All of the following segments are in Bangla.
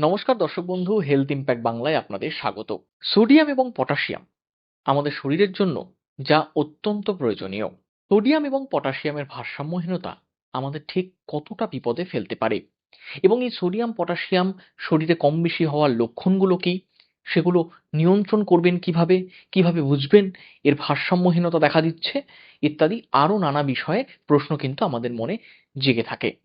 নমস্কার দর্শক বন্ধু হেলথ ইম্প্যাক্ট বাংলায় আপনাদের স্বাগত। সোডিয়াম এবং পটাশিয়াম আমাদের শরীরের জন্য যা অত্যন্ত প্রয়োজনীয়। সোডিয়াম এবং পটাশিয়ামের ভারসাম্যহীনতা আমাদের ঠিক কতটা বিপদে ফেলতে পারে? এবং এই সোডিয়াম, পটাশিয়াম শরীরে কম বেশি হওয়ার লক্ষণগুলো কি? সেগুলো নিয়ন্ত্রণ করবেন কীভাবে? কীভাবে বুঝবেন? এর ভারসাম্যহীনতা দেখা দিচ্ছে ইত্যাদি আরও নানা বিষয়ে প্রশ্ন কিন্তু আমাদের মনে জেগে থাকে।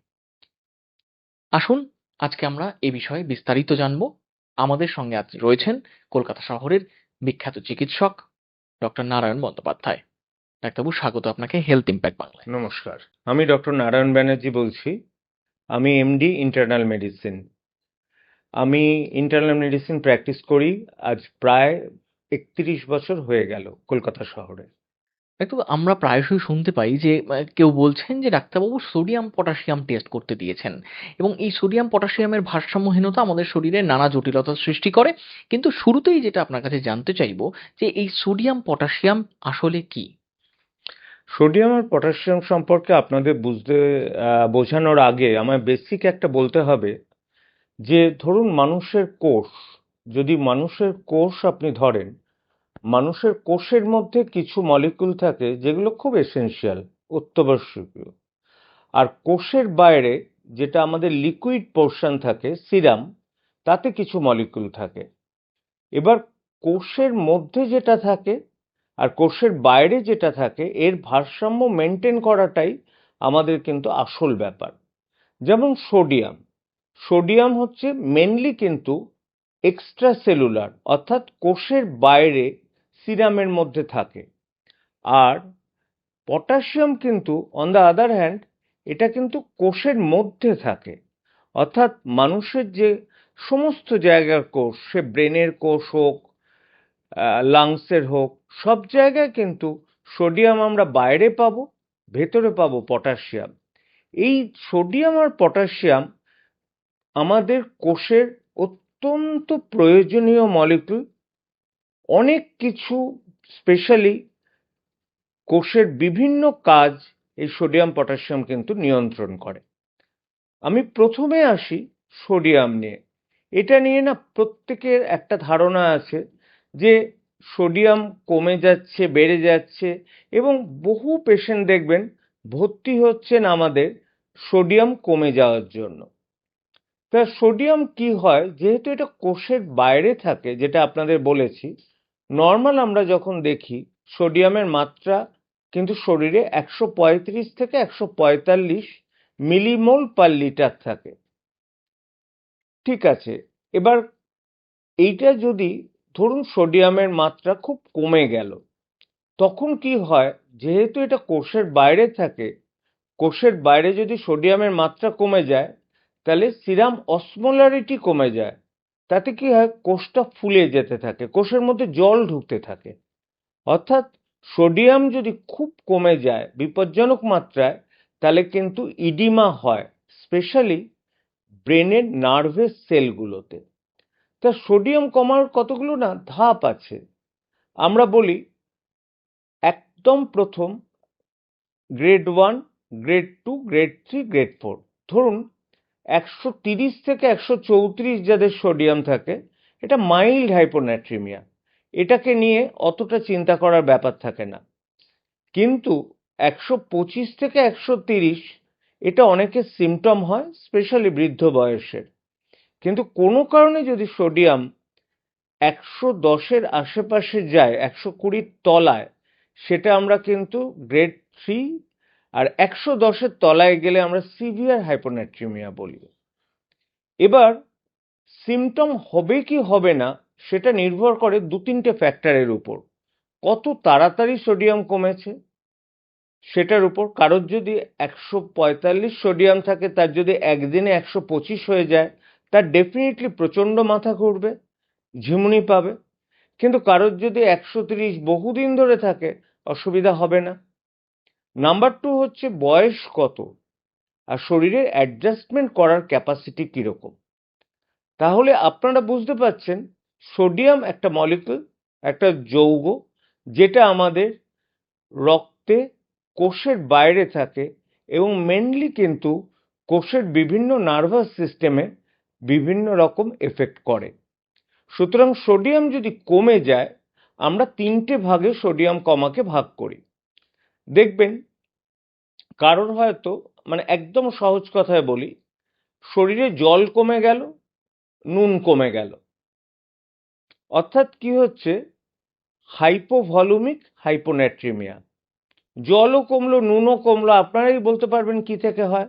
আসুন আজকে আমরা এ বিষয়ে বিস্তারিত জানব। আমাদের সঙ্গে আজ রয়েছেন কলকাতা শহরের বিখ্যাত চিকিৎসক ডক্টর নারায়ণ বন্দ্যোপাধ্যায়। ডাক্তারবাবু, স্বাগত আপনাকে হেলথ ইম্প্যাক্ট বাংলায় নমস্কার। আমি ডক্টর নারায়ণ ব্যানার্জি বলছি। আমি এমডি ইন্টারনাল মেডিসিন আমি ইন্টারনাল মেডিসিন প্র্যাকটিস করি। আজ প্রায় একত্রিশ বছর হয়ে গেল কলকাতা শহরে। একটু আমরা প্রায়শই শুনতে পাই যে কেউ বলছেন যে, ডাক্তারবাবু সোডিয়াম পটাশিয়াম টেস্ট করতে দিয়েছেন। এবং এই সোডিয়াম পটাশিয়ামের ভারসাম্যহীনতা আমাদের শরীরে নানা জটিলতার সৃষ্টি করে। কিন্তু শুরুতেই যেটা আপনার কাছে জানতে চাইব যে, এই সোডিয়াম পটাশিয়াম আসলে কি? সোডিয়াম আর পটাশিয়াম সম্পর্কে আপনাদের বুঝতে বোঝানোর আগে আমার বেসিক একটা বলতে হবে যে, ধরুন মানুষের কোষ, যদি মানুষের কোষ আপনি ধরেন মানুষের কোষের মধ্যে কিছু মলিকুল থাকে যেগুলো খুব এসেনশিয়াল অত্যাবশ্যকীয় আর কোষের বাইরে যেটা আমাদের লিকুইড পোর্শন থাকে সিরাম তাতে কিছু মলিকুল থাকে। এবার কোষের মধ্যে যেটা থাকে আর কোষের বাইরে যেটা থাকে, এর ভারসাম্য মেনটেন করাটাই আমাদের কিন্তু আসল ব্যাপার। যেমন সোডিয়াম সোডিয়াম হচ্ছে মেনলি কিন্তু এক্সট্রা সেলুলার অর্থাৎ কোষের বাইরে সিরামের মধ্যে থাকে। আর পটাশিয়াম কিন্তু অন দ্য আদার হ্যান্ড এটা কিন্তু কোষের মধ্যে থাকে। অর্থাৎ মানুষের যে সমস্ত জায়গার কোষ, সে ব্রেনের কোষ হোক লাংসের হোক, সব জায়গায় কিন্তু সোডিয়াম আমরা বাইরে পাবো, ভেতরে পাবো পটাশিয়াম। এই সোডিয়াম আর পটাশিয়াম আমাদের কোষের অত্যন্ত প্রয়োজনীয় মলিকুল অনেক কিছু স্পেশালি কোষের বিভিন্ন কাজ এই সোডিয়াম পটাশিয়াম কিন্তু নিয়ন্ত্রণ করে। আমি প্রথমে আসি সোডিয়াম নিয়ে। এটা নিয়ে না প্রত্যেকের একটা ধারণা আছে যে সোডিয়াম কমে যাচ্ছে, বেড়ে যাচ্ছে এবং বহু পেশেন্ট দেখবেন ভর্তি হচ্ছেন আমাদের সোডিয়াম কমে যাওয়ার জন্য। তা সোডিয়াম কি হয়? যেহেতু এটা কোষের বাইরে থাকে, যেটা আপনাদের বলেছি নর্মাল আমরা যখন দেখি সোডিয়ামের মাত্রা কিন্তু শরীরে একশো পঁয়ত্রিশ থেকে একশো পঁয়তাল্লিশ মিলিমোল পার লিটার থাকে। ঠিক আছে, এবার এইটা যদি ধরুন সোডিয়ামের মাত্রা খুব কমে গেল, তখন কি হয়? যেহেতু এটা কোষের বাইরে থাকে, কোষের বাইরে যদি সোডিয়ামের মাত্রা কমে যায়, তাহলে সিরাম অসমোলারিটি কমে যায়। তাতে কি হয়? কোষটা ফুলে যেতে থাকে, কোষের মধ্যে জল ঢুকতে থাকে। অর্থাৎ সোডিয়াম যদি খুব কমে যায়, বিপজ্জনক মাত্রায়, তাহলে কিন্তু ইডিমা হয়, স্পেশালি ব্রেনের নার্ভের সেলগুলোতে। তা সোডিয়াম কমার কতগুলো না ধাপ আছে? আমরা বলি একদম প্রথম, grade one, grade two, grade three, grade four. ধরুন একশো তিরিশ থেকে একশো চৌত্রিশ যাদের সোডিয়াম থাকে, এটা মাইল্ড হাইপোন্যাট্রিমিয়া। এটাকে নিয়ে অতটা চিন্তা করার ব্যাপার থাকে না। কিন্তু একশো পঁচিশ থেকে একশো তিরিশ, এটা অনেকের সিমটম হয় স্পেশালি বৃদ্ধ বয়সের। কিন্তু কোনো কারণে যদি সোডিয়াম একশো দশের আশেপাশে যায়, একশো কুড়ির তলায়, সেটা আমরা কিন্তু গ্রেড থ্রি আর একশো দশের তলায় গেলে আমরা সিভিয়ার হাইপোন্যাট্রিমিয়া বলি। এবার সিমটম হবে কি হবে না, সেটা নির্ভর করে দু তিনটে ফ্যাক্টরের উপর। কত তাড়াতাড়ি সোডিয়াম কমেছে সেটার উপর। কারোর যদি একশো পঁয়তাল্লিশ সোডিয়াম থাকে, তার যদি একদিনে একশো পঁচিশ হয়ে যায়, তার ডেফিনেটলি প্রচণ্ড মাথা ঘুরবে, ঝিমুনি পাবে। কিন্তু কারোর যদি একশো তিরিশ বহুদিন ধরে থাকে, অসুবিধা হবে না। নাম্বার টু হচ্ছে বয়স কত? আর শরীরের অ্যাডজাস্টমেন্ট করার ক্যাপাসিটি কীরকম? তাহলে আপনারা বুঝতে পারছেন সোডিয়াম একটা মলিকুল একটা যৌগ, যেটা আমাদের রক্তে কোষের বাইরে থাকে এবং মেনলি কিন্তু কোষের বিভিন্ন নার্ভাস সিস্টেমে বিভিন্ন রকম এফেক্ট করে। সুতরাং সোডিয়াম যদি কমে যায়, আমরা তিনটে ভাগে সোডিয়াম কমাকে ভাগ করি। দেখবেন, কারণ হয়তো মানে একদম সহজ কথায় বলি, শরীরে জল কমে গেল, নুন কমে গেল। অর্থাৎ কি হচ্ছে? হাইপোভলুমিক হাইপোন্যাট্রিমিয়া জলও কমলো, নুনও কমলো, আপনারাই বলতে পারবেন কি থেকে হয়?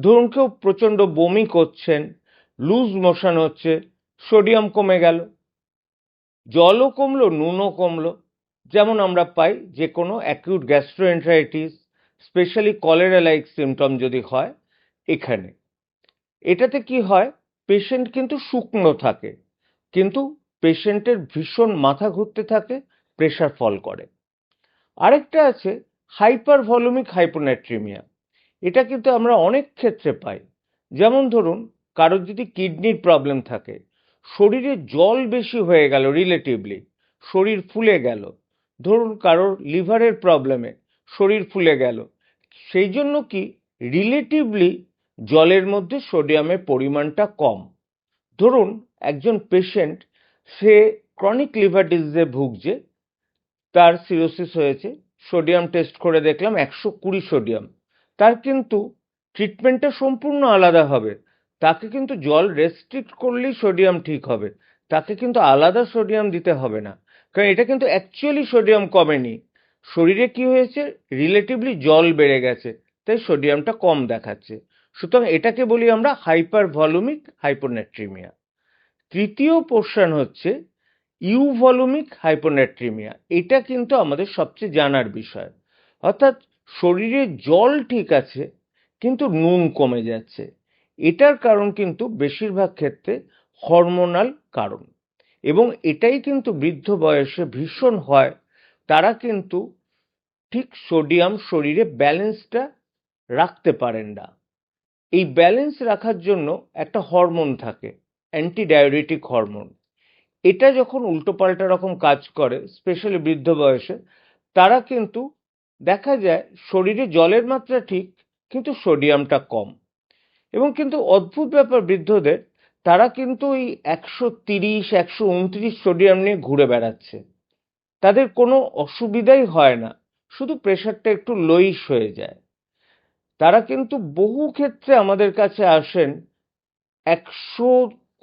ধরুন কেউ প্রচণ্ড বমি করছেন, লুজ মোশন হচ্ছে, সোডিয়াম কমে গেল, জলও কমলো, নুনও কমলো যেমন আমরা পাই যে কোনো acute gastroenteritis specially cholera like symptom যদি হয় এখানে। এটাতে কি হয়? পেশেন্ট কিন্তু শুকনো থাকে, কিন্তু পেশেন্টের ভীষণ মাথা ঘুরতে থাকে প্রেশার ফল করে। আরেকটা আছে হাইপার ভলিউমিক হাইপোন্যাট্রিমিয়া এটা কিন্তু আমরা অনেক ক্ষেত্রে পাই। যেমন ধরুন, কারোর যদি কিডনির প্রবলেম থাকে, শরীরে জল বেশি হয়ে গেল রিলেটিভলি শরীর ফুলে গেল ধরুন কারোর লিভারের প্রবলেমে শরীর ফুলে গেল, সেই জন্য কি রিলেটিভলি জলের মধ্যে সোডিয়ামের পরিমাণটা কম? ধরুন একজন পেশেন্ট সে ক্রনিক লিভার ডিজিজে ভুগছে, তার সিরোসিস হয়েছে, সোডিয়াম টেস্ট করে দেখলাম একশো কুড়ি সোডিয়াম। তার কিন্তু ট্রিটমেন্টটা সম্পূর্ণ আলাদা হবে, তাকে কিন্তু জল রেস্ট্রিক্ট করলেই সোডিয়াম ঠিক হবে, তাকে কিন্তু আলাদা সোডিয়াম দিতে হবে না। কারণ এটা কিন্তু অ্যাকচুয়ালি সোডিয়াম কমেনি। শরীরে কি হয়েছে? রিলেটিভলি জল বেড়ে গেছে, তাই সোডিয়ামটা কম দেখাচ্ছে। সুতরাং এটাকে বলি আমরা হাইপার ভলিউমিক হাইপোন্যাট্রিমিয়া তৃতীয় পোর্শন হচ্ছে ইউভলিউমিক হাইপোনেট্রিমিয়া এটা কিন্তু আমাদের সবচেয়ে জানার বিষয়। অর্থাৎ শরীরে জল ঠিক আছে, কিন্তু নুন কমে যাচ্ছে। এটার কারণ কিন্তু বেশিরভাগ ক্ষেত্রে হরমোনাল কারণ। এবং এটাই কিন্তু বৃদ্ধ বয়সে ভীষণ হয়, তারা কিন্তু ঠিক সোডিয়াম শরীরে ব্যালেন্সটা রাখতে পারেন না। এই ব্যালেন্স রাখার জন্য একটা হরমোন থাকে অ্যান্টিডায়োরেটিক হরমোন। এটা যখন উল্টোপাল্টা রকম কাজ করে, স্পেশালি বৃদ্ধ বয়সে, তারা কিন্তু দেখা যায় শরীরে জলের মাত্রা ঠিক, কিন্তু সোডিয়ামটা কম। এবং কিন্তু অদ্ভুত ব্যাপার বৃদ্ধদের তারা কিন্তু ওই একশো তিরিশ, একশো উনত্রিশ সোডিয়াম নিয়ে ঘুরে বেড়াচ্ছে। তাদের কোনো অসুবিধাই হয় না, শুধু প্রেশারটা একটু লোইশ হয়ে যায়। তারা কিন্তু বহু ক্ষেত্রে আমাদের কাছে আসেন, একশো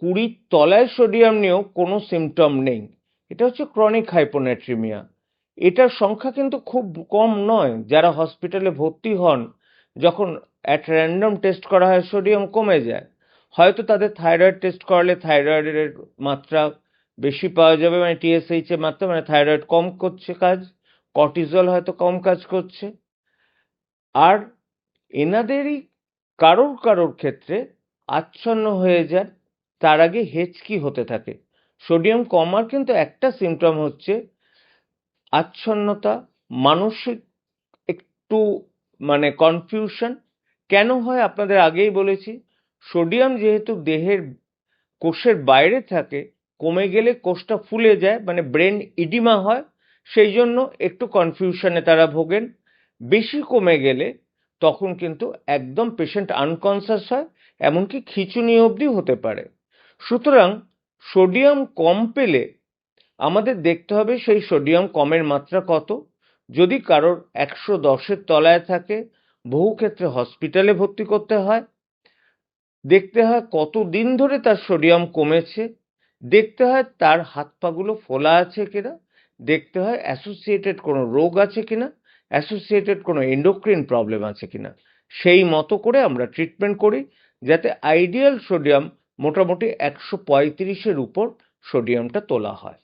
কুড়ির তলায় সোডিয়াম নিয়েও কোনো সিমটম নেই। এটা হচ্ছে ক্রনিক হাইপোন্যাট্রিমিয়া এটার সংখ্যা কিন্তু খুব কম নয়। যারা হসপিটালে ভর্তি হন, যখন অ্যাট র্যান্ডম টেস্ট করা হয়, সোডিয়াম কমে যায়। হয়তো তাদের থাইরয়েড টেস্ট করালে থাইরয়েডের মাত্রা বেশি পাওয়া যাবে মানে টিএসএইচ এর মাত্রা মানে থাইরয়েড কম করছে কাজ কর্টিজল হয়তো কম কাজ করছে। আর এনাদেরই কারোর কারোর ক্ষেত্রে আচ্ছন্ন হয়ে যান, তার আগে হেঁচকি হতে থাকে। সোডিয়াম কমার কিন্তু একটা সিমটম হচ্ছে আচ্ছন্নতা, মানসিক একটু মানে কনফিউশন কেন হয় আপনাদের আগেই বলেছি সোডিয়াম যেহেতু দেহের কোষের বাইরে থাকে, কমে গেলে কোষটা ফুলে যায় মানে ব্রেন ইডিমা হয়, সেই জন্য একটু কনফিউশনে তারা ভোগেন। বেশি কমে গেলে তখন কিন্তু একদম পেশেন্ট আনকনসাস হয়, এমনকি খিঁচুনি অবধি হতে পারে। সুতরাং সোডিয়াম কম পেলে আমাদের দেখতে হবে সেই সোডিয়াম কমের মাত্রা কত। যদি কারোর একশো দশের তলায় থাকে, বহু ক্ষেত্রে হসপিটালে ভর্তি করতে হয় দেখতে হয় কত দিন ধরে তার সোডিয়াম কমেছে, দেখতে হয় তার হাত পাগুলো ফোলা আছে কিনা, দেখতে হয় অ্যাসোসিয়েটেড কোনো রোগ আছে কিনা অ্যাসোসিয়েটেড কোনো এন্ডোক্রিন প্রবলেম আছে কিনা। সেই মতো করে আমরা ট্রিটমেন্ট করি যাতে আইডিয়াল সোডিয়াম মোটামুটি একশো পঁয়ত্রিশের উপর সোডিয়ামটা তোলা হয়।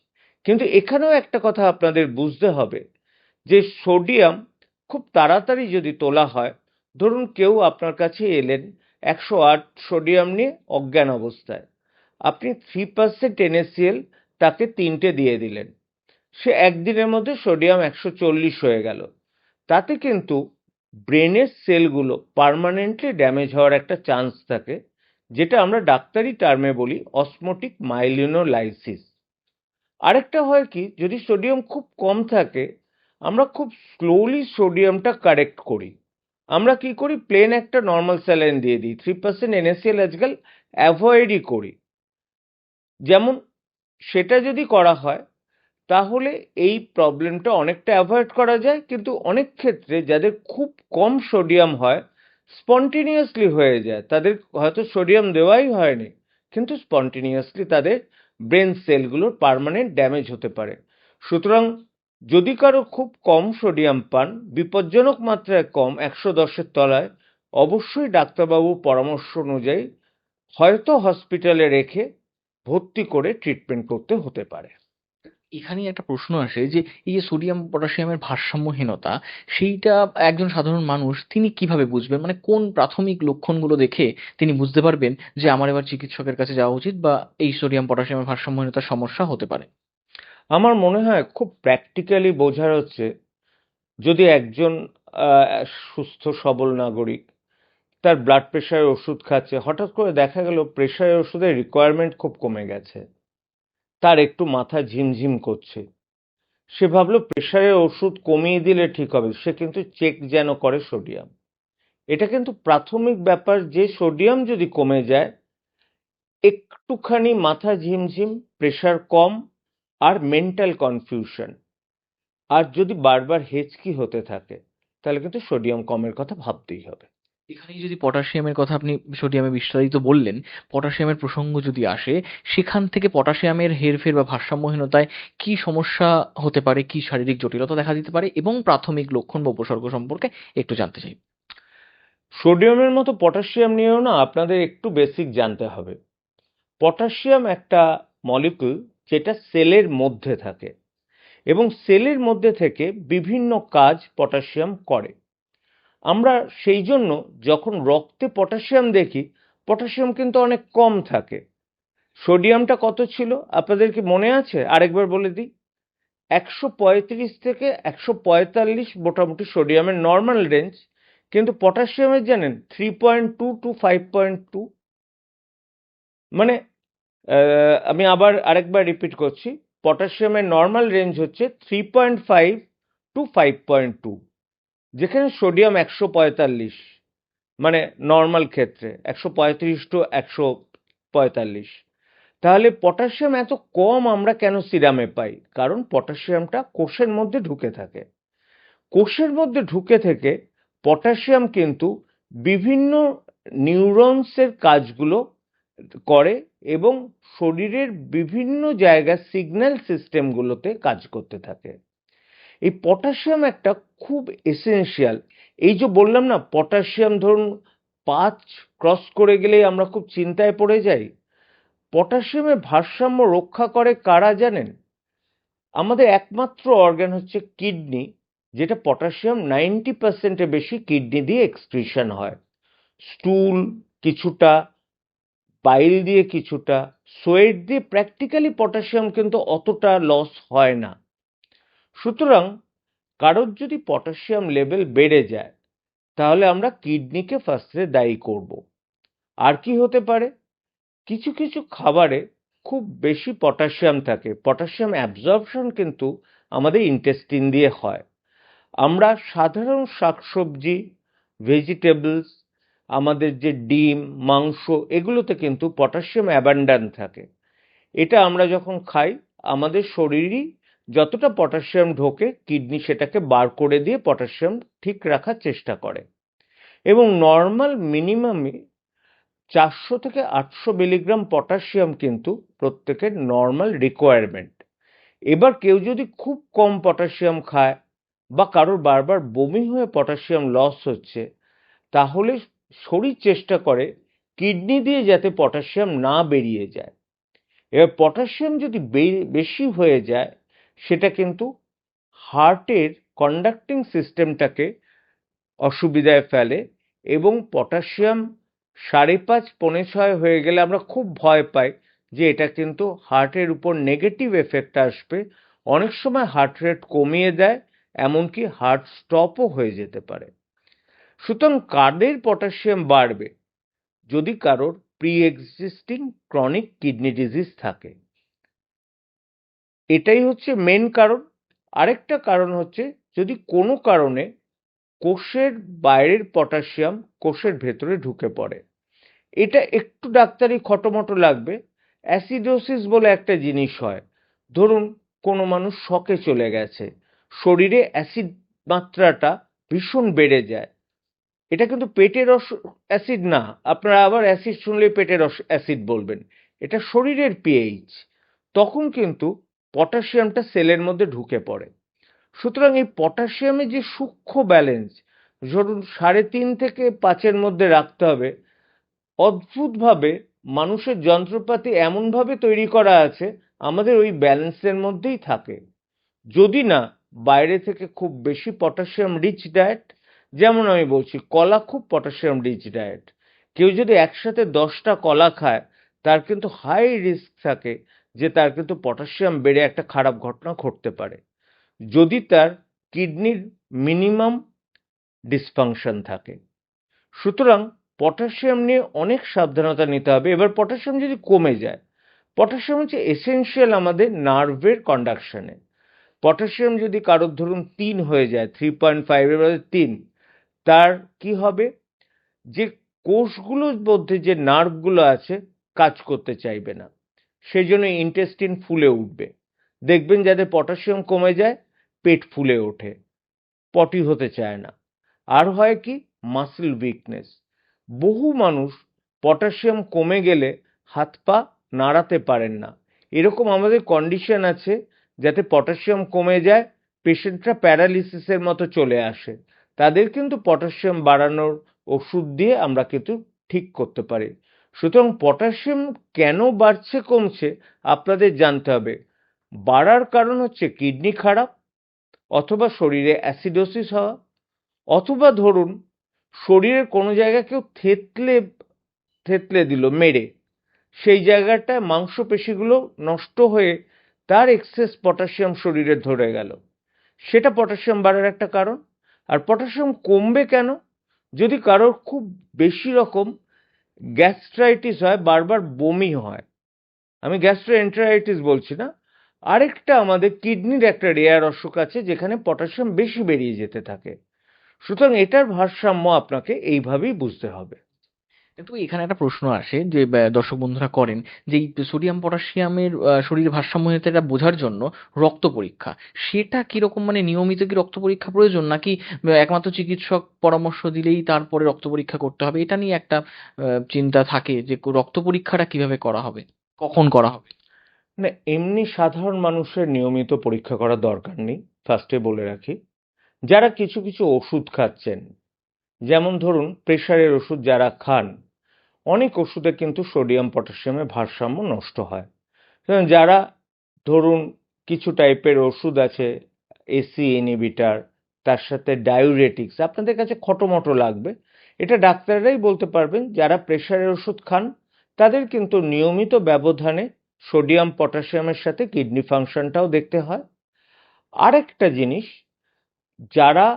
কিন্তু এখানেও একটা কথা আপনাদের বুঝতে হবে যে সোডিয়াম খুব তাড়াতাড়ি যদি তোলা হয়, ধরুন কেউ আপনার কাছে এলেন একশো আট সোডিয়াম নিয়ে অজ্ঞান অবস্থায়। আপনি থ্রি পার্সেন্ট এনএসিএল তাকে তিনটে দিয়ে দিলেন। সে একদিনের মধ্যে সোডিয়াম একশো চল্লিশ হয়ে গেল। তাতে কিন্তু ব্রেনের সেলগুলো পার্মানেন্টলি ড্যামেজ হওয়ার একটা চান্স থাকে, যেটা আমরা ডাক্তারি টার্মে বলি অসমোটিক মাইলিনোলাইসিস। আরেকটা হয় কি, যদি সোডিয়াম খুব কম থাকে, আমরা খুব স্লোলি সোডিয়ামটা কারেক্ট করি। আমরা কি করি? প্লেন একটা নর্মাল স্যালাইন দিয়ে দিই। থ্রি পার্সেন্ট এনএসিএল আজকাল অ্যাভয়েডই করি। যেমন সেটা যদি করা হয়, তাহলে এই প্রবলেমটা অনেকটা অ্যাভয়েড করা যায়। কিন্তু অনেক ক্ষেত্রে যাদের খুব কম সোডিয়াম হয় স্পন্টিনিয়াসলি হয়ে যায়। তাদের হয়তো সোডিয়াম দেওয়াই হয়নি, কিন্তু স্পন্টিনিয়াসলি তাদের ব্রেন সেলগুলোর পার্মানেন্ট ড্যামেজ হতে পারে। সুতরাং যদি কারও খুব কম সোডিয়াম পান, বিপজ্জনক মাত্রায় কম একশো দশের তলায়, অবশ্যই ডাক্তারবাবুর পরামর্শ অনুযায়ী হয়তো হসপিটালে রেখে ভর্তি করে ট্রিটমেন্ট করতে হতে পারে। এখানেই একটা প্রশ্ন আসে যে, এই যে সোডিয়াম, পটাশিয়ামের ভারসাম্যহীনতা, সেইটা একজন সাধারণ মানুষ তিনি কীভাবে বুঝবেন? মানে কোন প্রাথমিক লক্ষণগুলো দেখে তিনি বুঝতে পারবেন যে, আমার এবার চিকিৎসকের কাছে যাওয়া উচিত বা এই সোডিয়াম, পটাশিয়ামের ভারসাম্যহীনতার সমস্যা হতে পারে? আমার মনে হয় খুব প্র্যাকটিক্যালি বোঝার হচ্ছে যদি একজন সুস্থ, সবল নাগরিক তার ব্লাড প্রেশারের ওষুধ খাচ্ছে, হঠাৎ করে দেখা গেল প্রেশারের ওষুধের রিকোয়ারমেন্ট খুব কমে গেছে। তার একটু মাথা ঝিমঝিম করছে। সে ভাবলো প্রেশারের ওষুধ কমিয়ে দিলে ঠিক হবে, সে কিন্তু চেক যেন করে সোডিয়াম এটা কিন্তু প্রাথমিক ব্যাপার যে সোডিয়াম যদি কমে যায়, একটুখানি মাথা ঝিমঝিম প্রেশার কম আর মেন্টাল কনফিউশন আর যদি বারবার হেঁচকি হতে থাকে তাহলে কিন্তু সোডিয়াম কমের কথা ভাবতেই হবে। এখানেই যদি পটাশিয়ামের কথা আপনি সোডিয়ামে বিস্তারিত বললেন পটাশিয়ামের প্রসঙ্গ যদি আসে সেখান থেকে পটাশিয়ামের হেরফের বা ভারসাম্যহীনতায় কি সমস্যা হতে পারে কি শারীরিক জটিলতা দেখা দিতে পারে এবং প্রাথমিক লক্ষণ বা উপসর্গ সম্পর্কে একটু জানতে চাই। সোডিয়ামের মতো পটাশিয়াম নিয়েও না আপনাদের একটু বেসিক জানতে হবে। পটাশিয়াম একটা মলিকুল যেটা সেলের মধ্যে থাকে এবং সেলের মধ্যে থেকে বিভিন্ন কাজ পটাশিয়াম করে। আমরা সেই জন্য যখন রক্তে পটাশিয়াম দেখি, পটাশিয়াম কিন্তু অনেক কম থাকে। সোডিয়ামটা কত ছিল? আপনাদের কি মনে আছে? আরেকবার বলে দিই। একশো পঁয়ত্রিশ থেকে একশো পঁয়তাল্লিশ মোটামুটি সোডিয়ামের নর্মাল রেঞ্জ কিন্তু পটাশিয়ামের জানেন three point two to five point two মানে আমি আবার আরেকবার রিপিট করছি। পটাশিয়ামের নর্মাল রেঞ্জ হচ্ছে three point five to five point two যেখানে সোডিয়াম একশো পঁয়তাল্লিশ মানে নর্মাল ক্ষেত্রে একশো পঁয়ত্রিশ টু একশো পঁয়তাল্লিশ। তাহলে পটাশিয়াম এত কম আমরা কেন সিরামে পাই? কারণ পটাশিয়ামটা কোষের মধ্যে ঢুকে থাকে। কোষের মধ্যে ঢুকে থেকে পটাশিয়াম কিন্তু বিভিন্ন নিউরনসের কাজগুলো করে এবং শরীরের বিভিন্ন জায়গার সিগন্যাল সিস্টেমগুলোতে কাজ করতে থাকে। এই পটাশিয়াম একটা খুব এসেনশিয়াল এই যে বললাম না পটাশিয়াম ধরুন পাঁচ ক্রস করে গেলেই আমরা খুব চিন্তায় পড়ে যাই। পটাশিয়ামের ভারসাম্য রক্ষা করে কারা জানেন? আমাদের একমাত্র অর্গান হচ্ছে কিডনি যেটা পটাশিয়াম নাইনটি পার্সেন্টের বেশি কিডনি দিয়ে এক্সক্রিশন হয়। স্টুল কিছুটা বাইল দিয়ে কিছুটা, সোয়েট দিয়ে প্র্যাকটিক্যালি পটাশিয়াম কিন্তু অতটা লস হয় না। সুতরাং কারোর যদি পটাশিয়াম লেভেল বেড়ে যায়, তাহলে আমরা কিডনিকে ফার্স্টে দায়ী করব। আর কি হতে পারে? কিছু কিছু খাবারে খুব বেশি পটাশিয়াম থাকে। পটাশিয়াম অ্যাবজর্পশন কিন্তু আমাদের ইন্টেস্টিন দিয়ে হয়। আমরা সাধারণ শাকসবজি ভেজিটেবলস আমাদের যে ডিম, মাংস, এগুলোতে কিন্তু পটাশিয়াম অ্যাবান্ডান্ট থাকে। এটা আমরা যখন খাই, আমাদের শরীরই যতটা পটাশিয়াম ঢোকে, কিডনি সেটাকে বার করে দিয়ে পটাশিয়াম ঠিক রাখার চেষ্টা করে। এবং নর্মাল মিনিমামে চারশো থেকে আটশো মিলিগ্রাম পটাশিয়াম কিন্তু প্রত্যেকের নর্মাল রিকোয়ারমেন্ট এবার কেউ যদি খুব কম পটাশিয়াম খায় বা কারোর বারবার বমি হয়ে পটাশিয়াম লস হচ্ছে, তাহলে শরীর চেষ্টা করে কিডনি দিয়ে যাতে পটাশিয়াম না বেরিয়ে যায়। এবার পটাশিয়াম যদি বেশি হয়ে যায়, সেটা কিন্তু হার্টের কন্ডাক্টিং সিস্টেমটাকে অসুবিধায় ফেলে এবং পটাশিয়াম সাড়ে পাঁচ, পৌনে ছয় হয়ে গেলে আমরা খুব ভয় পাই যে এটা কিন্তু হার্টের উপর নেগেটিভ এফেক্ট আসবে। অনেক সময় হার্ট রেট কমিয়ে দেয়, এমনকি হার্ট স্টপও হয়ে যেতে পারে। সুতরাং কাদের পটাশিয়াম বাড়বে যদি কারোর pre existing chronic kidney disease থাকে। এটাই হচ্ছে মেন কারণ। আরেকটা কারণ হচ্ছে যদি কোনো কারণে কোষের বাইরের পটাশিয়াম কোষের ভেতরে ঢুকে পড়ে। এটা একটু ডাক্তারি খটোমটো লাগবে। অ্যাসিডোসিস বলে একটা জিনিস হয়। ধরুন কোনো মানুষ শকে চলে গেছে। শরীরে অ্যাসিড মাত্রাটা ভীষণ বেড়ে যায়। এটা কিন্তু পেটের অ্যাসিড না। আপনারা আবার অ্যাসিড শুনলে পেটের অ্যাসিড বলবেন। এটা শরীরের পিএইচ তখন কিন্তু পটাশিয়ামটা সেলের মধ্যে ঢুকে পড়ে। সুতরাং এই পটাশিয়ামের যে সূক্ষ্ম ব্যালেন্স ধরুন সাড়ে তিন থেকে পাঁচের মধ্যে রাখতে হবে, অদ্ভুতভাবে মানুষের যন্ত্রপাতি এমনভাবে তৈরি করা আছে, আমাদের ওই ব্যালেন্সের মধ্যেই থাকে। যদি না, বাইরে থেকে খুব বেশি পটাশিয়াম রিচ ডায়েট যেমন আমি বলছি, কলা খুব পটাশিয়াম রিচ ডায়েট কেউ যদি একসাথে দশটা কলা খায়, তার কিন্তু হাই রিস্ক থাকে যে তার কিন্তু পটাশিয়াম বেড়ে একটা খারাপ ঘটনা ঘটতে পারে। যদি তার কিডনির মিনিমাম ডিসফাংশন থাকে। সুতরাং পটাশিয়াম নিয়ে অনেক সাবধানতা নিতে হবে। এবার পটাশিয়াম যদি কমে যায়, পটাশিয়াম হচ্ছে এসেনশিয়াল আমাদের নার্ভের কন্ডাকশনে পটাশিয়াম যদি কারোর ধরুন তিন হয়ে যায় থ্রি পয়েন্ট ফাইভের মধ্যে তিন তার কি হবে? যে কোষগুলোর মধ্যে যে নার্ভগুলো আছে, কাজ করতে চাইবে না। সেই জন্য ইন্টেস্টিন ফুলে উঠবে। দেখবেন যাদের পটাশিয়াম কমে যায়, পেট ফুলে ওঠে। পটি হতে চায় না। আর হয় কি? মাসেল উইকনেস বহু মানুষ পটাশিয়াম কমে গেলে হাত পা নাড়াতে পারেন না। এরকম আমাদের কন্ডিশন আছে, যাতে পটাশিয়াম কমে যায় পেশেন্টরা প্যারালিসিসের মতো চলে আসে। তাদের কিন্তু পটাশিয়াম বাড়ানোর ওষুধ দিয়ে আমরা কিন্তু ঠিক করতে পারি। সুতরাং পটাশিয়াম কেন বাড়ছে, কমছে, আপনাদের জানতে হবে। বাড়ার কারণ হচ্ছে কিডনি খারাপ অথবা শরীরে অ্যাসিডোসিস হওয়া অথবা ধরুন শরীরের কোনো জায়গায় কেউ থেতলে থেতলে দিল, মেরে। সেই জায়গাটায় মাংসপেশিগুলো নষ্ট হয়ে তার এক্সেস পটাশিয়াম শরীরে ধরে গেল। সেটা পটাশিয়াম বাড়ার একটা কারণ। আর পটাশিয়াম কমবে কেন? যদি কারোর খুব বেশি রকম গ্যাস্ট্রাইটিস হয়, বারবার বমি হয়, আমি গ্যাস্ট্রোএন্টারাইটিস বলছি না, আরেকটা আমাদের কিডনির একটা রেয়ার অসুখ আছে যেখানে পটাশিয়াম বেশি বেরিয়ে যেতে থাকে। সুতরাং এটার ভারসাম্য আপনাকে এইভাবেই বুঝতে হবে। কিন্তু এখানে একটা প্রশ্ন আসে যে দর্শক বন্ধুরা করেন যে সোডিয়াম পটাশিয়ামের শরীরে ভারসাম্যহীনতাটা বোঝার জন্য রক্ত পরীক্ষা। সেটা কীরকম মানে নিয়মিত কি রক্ত পরীক্ষা প্রয়োজন? নাকি একমাত্র চিকিৎসক পরামর্শ দিলেই তারপরে রক্ত পরীক্ষা করতে হবে? এটা নিয়ে একটা চিন্তা থাকে যে রক্ত পরীক্ষাটা কীভাবে করা হবে? কখন করা হবে? না, এমনি সাধারণ মানুষের নিয়মিত পরীক্ষা করার দরকার নেই ফার্স্টে বলে রাখি। যারা কিছু কিছু ওষুধ খাচ্ছেন, যেমন ধরুন প্রেশারের ওষুধ যারা খান অনেক ওষুধে কিন্তু সোডিয়াম, পটাশিয়ামের ভারসাম্য নষ্ট হয়। যারা, ধরুন, কিছু টাইপের ওষুধ আছে এসি ইনহিবিটার তার সাথে ডায়ুরেটিক্স আপনাদের কাছে খটোমটো লাগবে, এটা ডাক্তাররাই বলতে পারবেন, যারা প্রেশারের ওষুধ খান, তাদের কিন্তু নিয়মিত ব্যবধানে সোডিয়াম, পটাশিয়ামের সাথে কিডনি ফাংশনটাও দেখতে হয়। আরেকটা জিনিস, যারা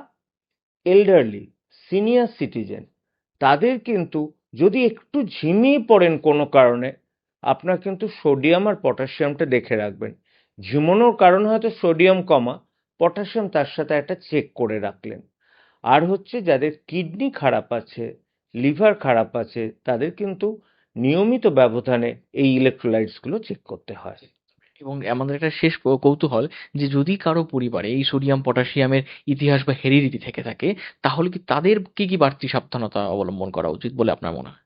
এল্ডারলি সিনিয়র সিটিজেন তাদের কিন্তু যদি একটু ঝিমিয়ে পড়েন কোনো কারণে, আপনার কিন্তু সোডিয়াম আর পটাশিয়ামটা দেখে রাখবেন। ঝিমোনোর কারণ হয়তো সোডিয়াম কমা, পটাশিয়াম তার সাথে একটা চেক করে রাখলেন। আর হচ্ছে যাদের কিডনি খারাপ আছে, লিভার খারাপ আছে, তাদের কিন্তু নিয়মিত ব্যবধানে এই ইলেকট্রোলাইটসগুলো চেক করতে হয়। এবং আমাদের একটা শেষ কৌতূহল যে যদি কারও পরিবারে এই সোডিয়াম, পটাশিয়ামের ইতিহাস বা হেরিডিটি থেকে থাকে, তাহলে কি তাদের কি কি বাড়তি সাবধানতা অবলম্বন করা উচিত বলে আপনার মনে হয়?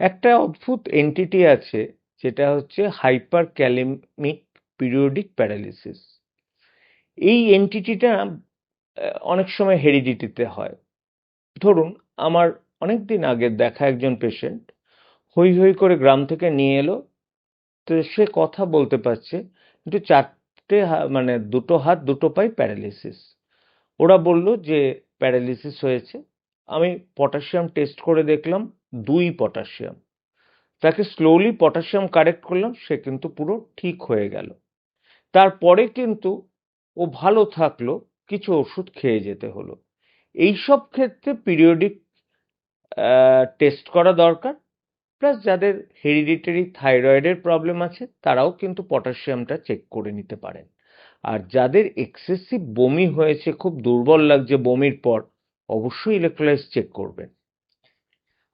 একটা অদ্ভুত এন্টিটি আছে, যেটা হচ্ছে হাইপার ক্যালেমিক পিরিয়ডিক প্যারালিসিস এই এন্টিটিটা অনেক সময় হেরিডিটিতে হয়। ধরুন, আমার অনেক দিন আগে দেখা একজন পেশেন্ট হই হই করে গ্রাম থেকে নিয়ে এলো তো সে কথা বলতে পারছে, কিন্তু চারটে মানে দুটো হাত, দুটো পাই প্যারালিসিস ওরা বলল যে প্যারালিসিস হয়েছে। আমি পটাশিয়াম টেস্ট করে দেখলাম, দুই পটাশিয়াম। তাকে স্লোলি পটাশিয়াম কারেক্ট করলাম, সে কিন্তু পুরো ঠিক হয়ে গেল। তারপরে কিন্তু ও ভালো থাকল, কিছু ওষুধ খেয়ে যেতে হলো। এইসব ক্ষেত্রে পিরিয়ডিক টেস্ট করা দরকার। প্লাস যাদের হেরিডিটারি থাইরয়েডের প্রবলেম আছে, তারাও কিন্তু পটাশিয়ামটা চেক করে নিতে পারেন। আর যাদের এক্সেসিভ বমি হয়েছে, খুব দুর্বল লাগছে বমির পর, অবশ্যই ইলেকট্রোলাইটস চেক করবেন।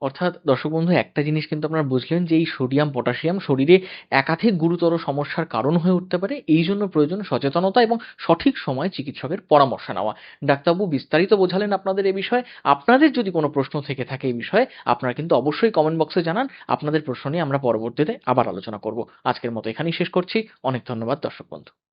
অর্থাৎ দর্শক বন্ধু, একটা জিনিস কিন্তু আপনারা বুঝলেন যে এই সোডিয়াম, পটাশিয়াম শরীরে একাধিক গুরুতর সমস্যার কারণ হয়ে উঠতে পারে। এই জন্য প্রয়োজন সচেতনতা এবং সঠিক সময়ে চিকিৎসকের পরামর্শ নেওয়া। ডাক্তারবাবু বিস্তারিত বোঝালেন আপনাদের এ বিষয়ে। আপনাদের যদি কোনো প্রশ্ন থেকে থাকে এই বিষয়ে, আপনারা কিন্তু অবশ্যই কমেন্ট বক্সে জানান। আপনাদের প্রশ্ন নিয়ে আমরা পরবর্তীতে আবার আলোচনা করব। আজকের মতো এখানেই শেষ করছি। অনেক ধন্যবাদ দর্শক বন্ধু।